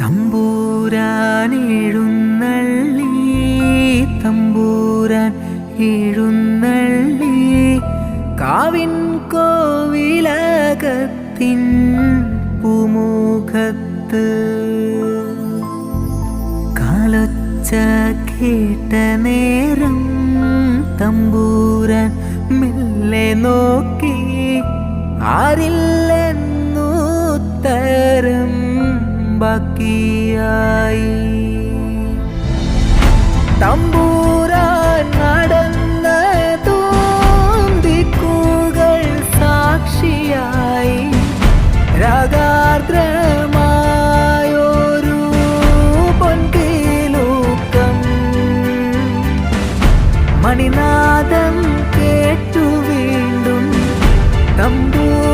തമ്പൂരാൻ എഴുന്നള്ളി തമ്പൂരാൻ എഴുന്നള്ളി കാവിൻ കോവിലകത്തിൻ പൂമുഖത്ത്. കാലൊച്ച കേട്ട നേരം തമ്പൂരാൻ മെല്ലെ നോക്കി ആരില്ലെന്നുത്തരം ബാക്കിയായി. തമ്പൂരാൻ നടന്ന തോന്തിക്കുകൾ സാക്ഷിയായി. രാഗാർദ്രമായൊരു പൊൻകിലൂക്കം. മണിനാദം കേട്ടു വീണ്ടും തമ്പൂ